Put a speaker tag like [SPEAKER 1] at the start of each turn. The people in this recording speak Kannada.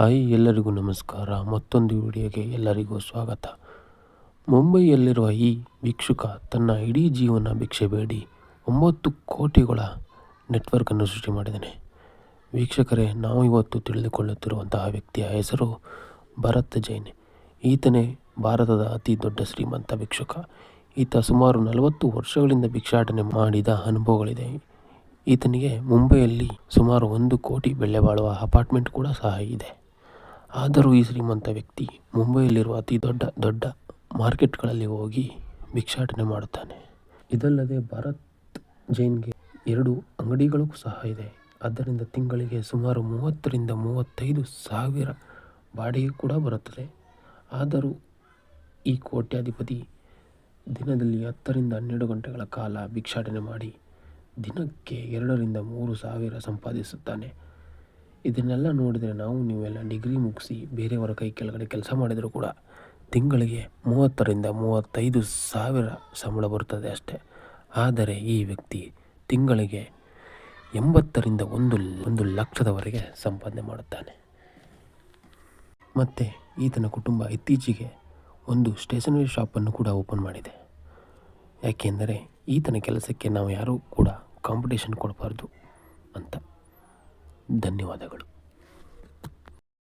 [SPEAKER 1] ಹಾಯ್ ಎಲ್ಲರಿಗೂ ನಮಸ್ಕಾರ. ಮತ್ತೊಂದು ವಿಡಿಯೋಗೆ ಎಲ್ಲರಿಗೂ ಸ್ವಾಗತ. ಮುಂಬೈಯಲ್ಲಿರುವ ಈ ಭಿಕ್ಷುಕ ತನ್ನ ಇಡೀ ಜೀವನ ಭಿಕ್ಷೆ ಬೇಡಿ ಒಂಬತ್ತು ಕೋಟಿಗಳ ನೆಟ್ವರ್ಕನ್ನು ಸೃಷ್ಟಿ ಮಾಡಿದ್ದಾನೆ. ವೀಕ್ಷಕರೇ, ನಾವು ಇವತ್ತು ತಿಳಿದುಕೊಳ್ಳುತ್ತಿರುವಂತಹ ವ್ಯಕ್ತಿಯ ಹೆಸರು ಭರತ್ ಜೈನ್. ಈತನೇ ಭಾರತದ ಅತಿ ದೊಡ್ಡ ಶ್ರೀಮಂತ ಭಿಕ್ಷುಕ. ಈತ ಸುಮಾರು ನಲವತ್ತು ವರ್ಷಗಳಿಂದ ಭಿಕ್ಷಾಟನೆ ಮಾಡಿದ ಅನುಭವಗಳಿದೆ. ಈತನಿಗೆ ಮುಂಬೈಯಲ್ಲಿ ಸುಮಾರು ಒಂದು ಕೋಟಿ ಬೆಲೆ ಬಾಳುವ ಅಪಾರ್ಟ್ಮೆಂಟ್ ಕೂಡ ಸಹ ಇದೆ. ಆದರೂ ಈ ಶ್ರೀಮಂತ ವ್ಯಕ್ತಿ ಮುಂಬೈಯಲ್ಲಿರುವ ಅತಿ ದೊಡ್ಡ ದೊಡ್ಡ ಮಾರ್ಕೆಟ್ಗಳಲ್ಲಿ ಹೋಗಿ ಭಿಕ್ಷಾಟನೆ ಮಾಡುತ್ತಾನೆ. ಇದಲ್ಲದೆ ಭರತ್ ಜೈನ್ಗೆ ಎರಡು ಅಂಗಡಿಗಳು ಸಹ ಇದೆ. ಆದ್ದರಿಂದ ತಿಂಗಳಿಗೆ ಸುಮಾರು ಮೂವತ್ತರಿಂದ ಮೂವತ್ತೈದು ಸಾವಿರ ಬಾಡಿಗೆ ಕೂಡ ಬರುತ್ತದೆ. ಆದರೂ ಈ ಕೋಟ್ಯಾಧಿಪತಿ ದಿನದಲ್ಲಿ ಹತ್ತರಿಂದ ಹನ್ನೆರಡು ಗಂಟೆಗಳ ಕಾಲ ಭಿಕ್ಷಾಟನೆ ಮಾಡಿ ದಿನಕ್ಕೆ ಎರಡರಿಂದ ಮೂರು ಸಾವಿರ ಸಂಪಾದಿಸುತ್ತಾನೆ. ಇದನ್ನೆಲ್ಲ ನೋಡಿದರೆ ನಾವು ನೀವೆಲ್ಲ ಡಿಗ್ರಿ ಮುಗಿಸಿ ಬೇರೆಯವರ ಕೈ ಕೆಳಗಡೆ ಕೆಲಸ ಮಾಡಿದರೂ ಕೂಡ ತಿಂಗಳಿಗೆ ಮೂವತ್ತರಿಂದ ಮೂವತ್ತೈದು ಸಾವಿರ ಸಂಬಳ ಬರುತ್ತದೆ ಅಷ್ಟೇ. ಆದರೆ ಈ ವ್ಯಕ್ತಿ ತಿಂಗಳಿಗೆ ಎಂಬತ್ತರಿಂದ ಒಂದು ಒಂದು ಲಕ್ಷದವರೆಗೆ ಸಂಪಾದನೆ ಮಾಡುತ್ತಾನೆ. ಮತ್ತು ಈತನ ಕುಟುಂಬ ಇತ್ತೀಚೆಗೆ ಒಂದು ಸ್ಟೇಷನರಿ ಶಾಪನ್ನು ಕೂಡ ಓಪನ್ ಮಾಡಿದೆ. ಯಾಕೆಂದರೆ ಈತನ ಕೆಲಸಕ್ಕೆ ನಾವು ಯಾರೂ ಕೂಡ ಕಾಂಪಿಟೇಷನ್ ಕೊಡಬಾರ್ದು ಅಂತ. ಧನ್ಯವಾದಗಳು.